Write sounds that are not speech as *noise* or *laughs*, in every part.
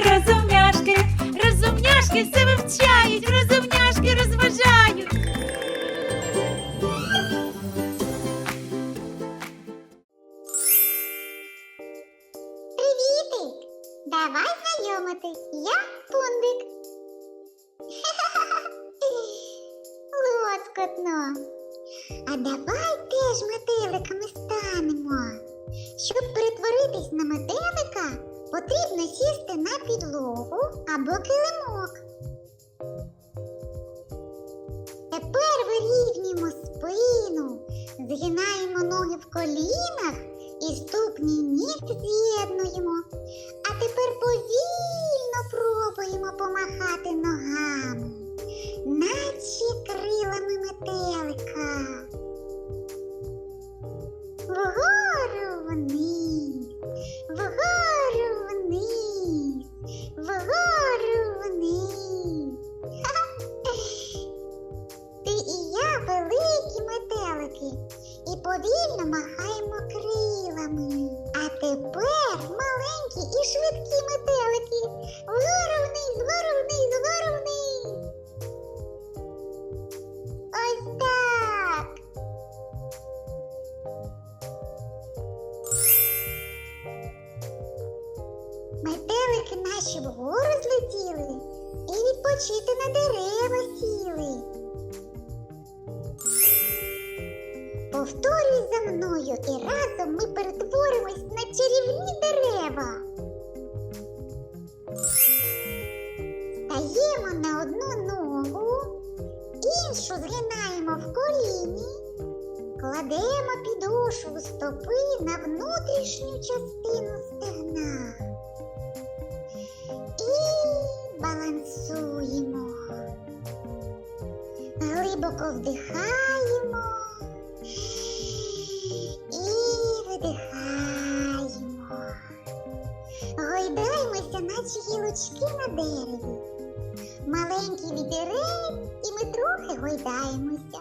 розумняшки, розумняшки все вивчають, розумняшки розважають. Привітик! Давай знайомитись. Я пундик. *laughs* Лоскотно. А давай теж метеликами станемо. Щоб перетворитись на метелика, потрібно сісти на підлогу або килимок. Тепер вирівнюємо спину, згинаємо ноги в колінах і ступні ніг з'єднуємо. А тепер повільно пробуємо помахати ногами, повільно махаємо крилами. А тепер маленькі і швидкі метелики. Вгору вниз, вгору вниз, вгору вниз. Ось так. Метелики наші вгору злетіли і відпочити на дерева сіли. Повторюй за мною і разом ми перетворимось на чарівні дерева. Стаємо на одну ногу, іншу згинаємо в коліні, кладемо підошву стопи на внутрішню частину стегна і балансуємо. Глибоко вдихаємо видихаємо. Гойдаємося, наче гілочки на дереві. Маленький вітерець, і ми трохи гойдаємося.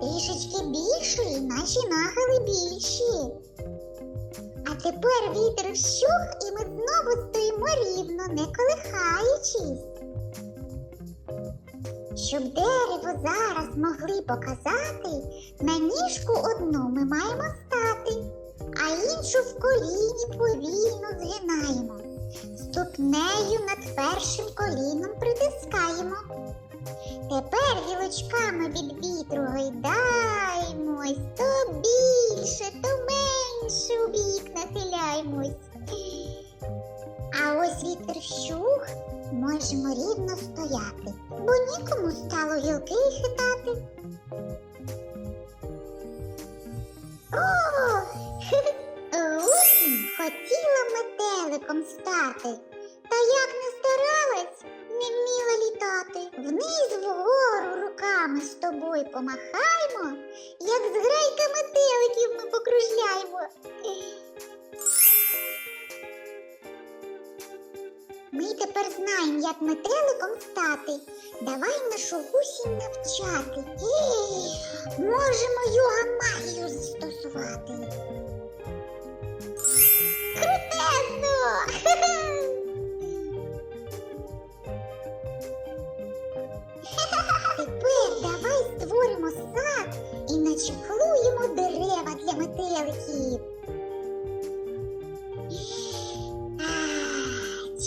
Трішечки більше, і наші нахили більші. А тепер вітер вщух, і ми знову стоїмо рівно, не колихаючись. Щоб дерево зараз могли показати, на ніжку одну ми маємо стати, іншу в коліні повільно згинаємо. Ступнею над першим коліном притискаємо. Тепер гілочками від вітру гойдаємось, то більше, то менше у бік нахиляємось. А ось вітер вщух, можемо рівно стояти, бо нікому стало гілки хитати. Хотіла метеликом стати, та як не старалась, не вміла літати. Вниз вгору руками з тобою помахаймо, як з грайка метеликів ми покружляємо. Ми тепер знаємо, як метеликом стати. Давай нашу гусінь навчати. Можемо йога магію застосувати. І дерева для метеликів.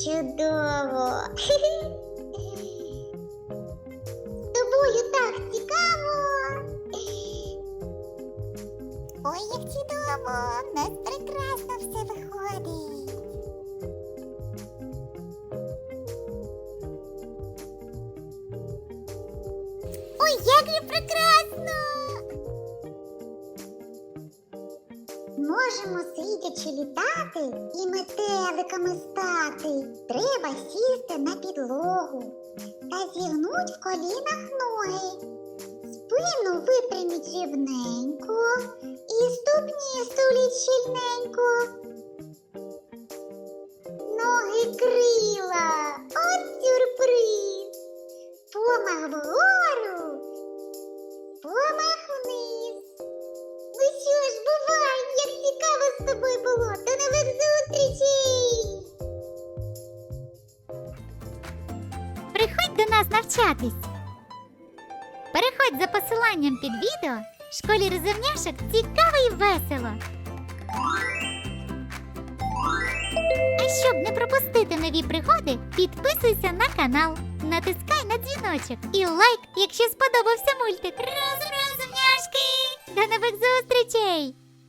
Чудово! Тобою так цікаво. Ой, як чудово! Можемо сидячи літати і метеликами стати. Треба сісти на підлогу та зігнуть в колінах ноги. Спину випряміть рівненько і ступні стуліть щільненько. Цікаво з тобою було. До нових зустрічей! Приходь до нас навчатись. Переходь за посиланням під відео. Школі розумняшок цікаво і весело. А щоб не пропустити нові пригоди, підписуйся на канал, натискай на дзвіночок і лайк, якщо сподобався мультик. Розумняшки! До нових зустрічей!